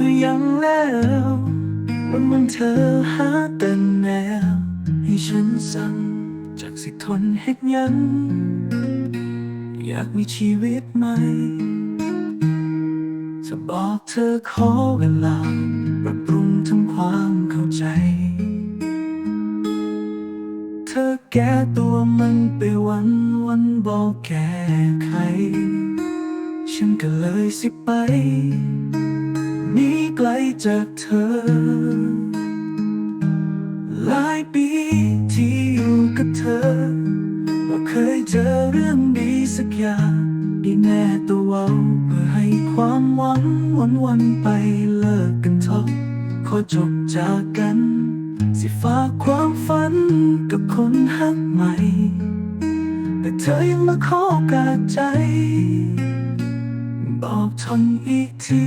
เพื่อยังแล้วว่ามันเธอหาแต่แนว ให้ฉันสั่งจากสิทนเฮ็ดยัง อยากมีชีวิตใหม่จะบอกเธอขอเวลาปรับปรุงทำความเข้าใจ เธอแก้ตัวมันไปวันวันบอกแก้ไข ฉันก็เลยสิไป ไกลจากเธอ หลายปีที่อยู่กับเธอบ่เคยเจอเรื่องดีสักอย่างดีแน่ตัวเว้าเพื่อให้ความหวังวันวันๆไปเลิกกันเถอะขอจบจากกัน สิฝากความฝันกับคนหักใหม่ แต่เธอยังมาขอโอกาสใจ บอกทนอีกที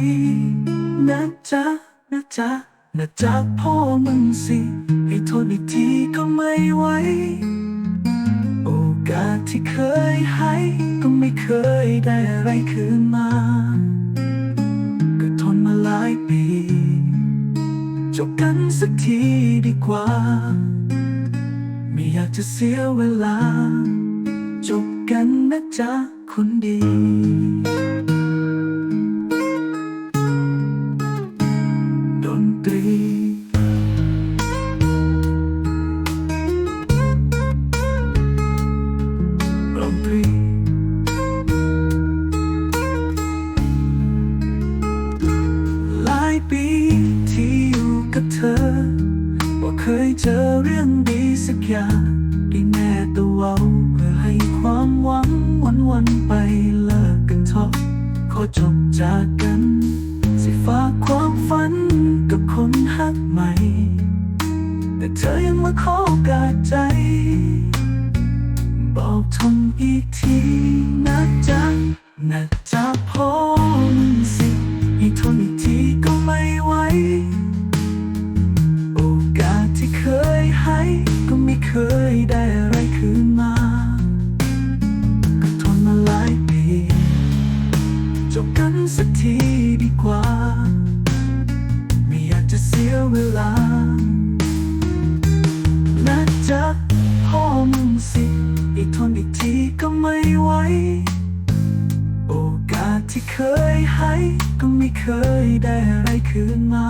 นะจ๊ะนะจ๊ะนะจ๊ะพ่อมึงสิ ให้ทนอีกทีก็ไม่ไหว โอกาสที่เคยให้ก็ไม่เคยได้อะไรคืนมา ก็ทนมาหลายปี จบกันสักทีดีกว่า ไม่อยากจะเสียเวลา จบกันนะจ๊ะคนดี นตรีดนตรีหลายปีที่อยู่กับเธอว่าเคยเจอเรื่องดีสักอย่างดีแน่ตัวเวาเพื่อให้ความหวังวันวันไปเลิกกันเถอะขอจบจากกัน เธอยังมาขอโอกาสใจ บอกทนอีกทีนะจ๊ะนะจ๊ะพอมึงสิให้ทนอีกทีก็ไม่ไหว โอกาสที่เคยให้ก็ไม่เคยได้อะไรคืนมา ก็ทนมาหลายปีจบกันสักทีดีกว่า ไม่อยากจะเสียเวลา ไม่ไหว โอกาสที่เคยให้ ก็ไม่เคยได้อะไรคืนมา